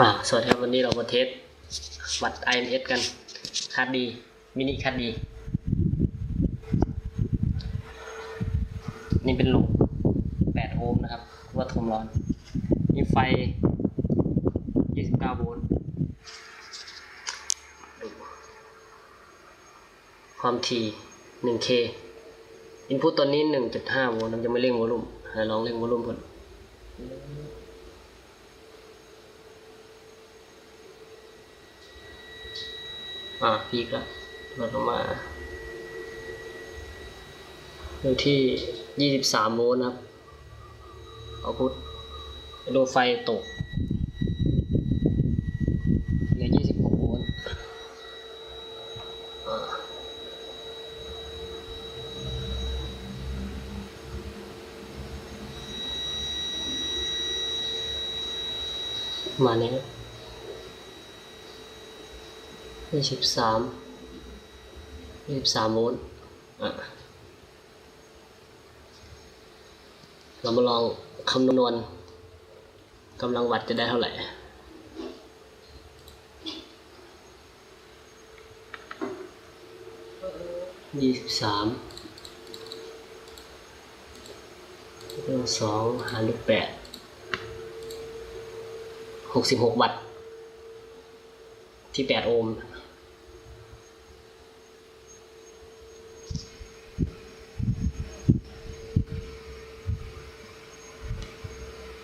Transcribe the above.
อ่าสวัสดีครับวันนี้เรามาเทสวัด IMS กันคัดดีมินิคัดดีนี่เป็นลูก8โอห์มนะครับวัดความร้อนนี่ไฟ 29 โวลต์ความถี่ 1K อินพุตตัวนี้ 1.5 โวลต์เราจะไม่เร่งวอลลุ่มให้ลองเร่งวอลลุ่มก่อน อ่าพีกแล้วลดลงมาอยู่ที่ยี่สิบสามโวลต์นะครับเอาพุทดูไฟตกเหลือยี่สิบหกโวลต์มาณนี้ครับ ยี่สิบสามยี่สิบสามโวลต์เรามาลองคำนวณกำลังวัดจะได้เท่าไหร่ยี่สิบสามสองหารด้วยแปดหกสิบหกวัตต์ ที่แปดโอห์ม